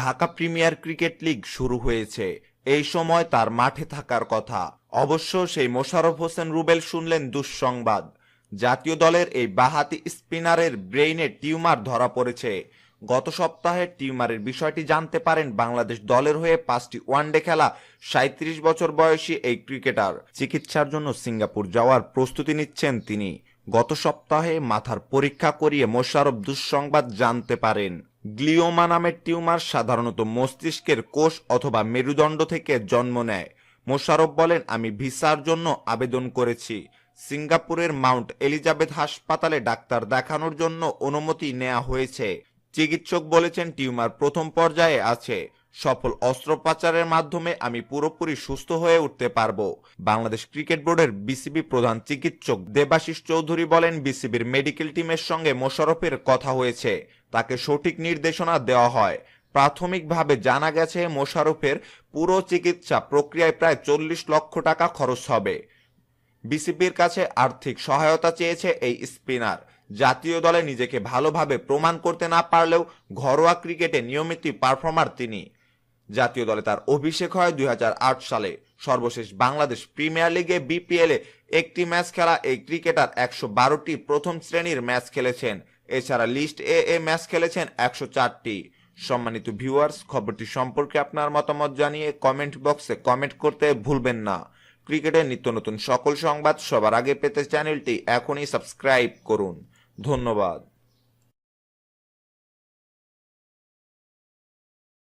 Dhaka premier cricket league শুরু হয়েছে। এই সময় তার মাঠে থাকার কথা। অবশ্য সেই মোশাররফ হোসেন রুবেল শুনলেন দুঃসংবাদ। জাতীয় দলের এই বাহাতি স্পিনারের ব্রেইনে টিউমার ধরা পড়েছে। গত সপ্তাহে টিউমারের বিষয়টি জানতে পারেন বাংলাদেশ দলের হয়ে পাঁচটি ওয়ানডে খেলা সাঁত্রিশ বছর বয়সী এই ক্রিকেটার। চিকিৎসার জন্য সিঙ্গাপুর যাওয়ার প্রস্তুতি নিচ্ছেন তিনি। গত সপ্তাহে মাথার পরীক্ষা করিয়ে মোশারফ দুঃসংবাদ জানতে পারেন। গ্লিওমা নামের টিউমার সাধারণত মস্তিষ্কের কোষ অথবা মেরুদণ্ড থেকে জন্ম নেয়। মোশারফ বলেন, আমি ভিসার জন্য আবেদন করেছি। সিঙ্গাপুরের মাউন্ট এলিজাবেথ হাসপাতালে ডাক্তার দেখানোর জন্য অনুমতি নেওয়া হয়েছে। চিকিৎসক বলেছেন, টিউমার প্রথম পর্যায়ে আছে। সফল অস্ত্রোপচারের মাধ্যমে আমি পুরোপুরি সুস্থ হয়ে উঠতে পারব। বাংলাদেশ ক্রিকেট বোর্ডের বিসিবি প্রধান চিকিৎসক দেবাশিস চৌধুরী বলেন, বিসিবির মেডিকেল টিমের সঙ্গে মোশারফের কথা হয়েছে। তাকে সঠিক নির্দেশনা দেওয়া হয়। প্রাথমিকভাবে জানা গেছে, মোশাররফের পুরো চিকিৎসা প্রক্রিয়ায় প্রায় চল্লিশ লক্ষ টাকা খরচ হবে। বিসিবির কাছে আর্থিক সহায়তা চেয়েছে এই স্পিনার। জাতীয় দলে নিজেকে ভালোভাবে প্রমাণ করতে না পারলেও ঘরোয়া ক্রিকেটে নিয়মিত পারফর্মার তিনি। জাতীয় দলে তার অভিষেক হয় দুই হাজার আট সালে। সর্বশেষ বাংলাদেশ প্রিমিয়ার লিগে বিপিএলে একটি ম্যাচ খেলা এই ক্রিকেটার একশো বারোটি প্রথম শ্রেণির ম্যাচ খেলেছেন। এছাড়া লিস্ট এ এ ম্যাচ খেলেছেন একশো চারটি। সম্মানিত ভিউয়ার্স খবরটি সম্পর্কে আপনার মতামত জানিয়ে কমেন্ট বক্সে কমেন্ট করতে ভুলবেন না। ক্রিকেটের নিত্য নতুন সকল সংবাদ সবার আগে পেতে চ্যানেলটি এখনই সাবস্ক্রাইব করুন। ধন্যবাদ।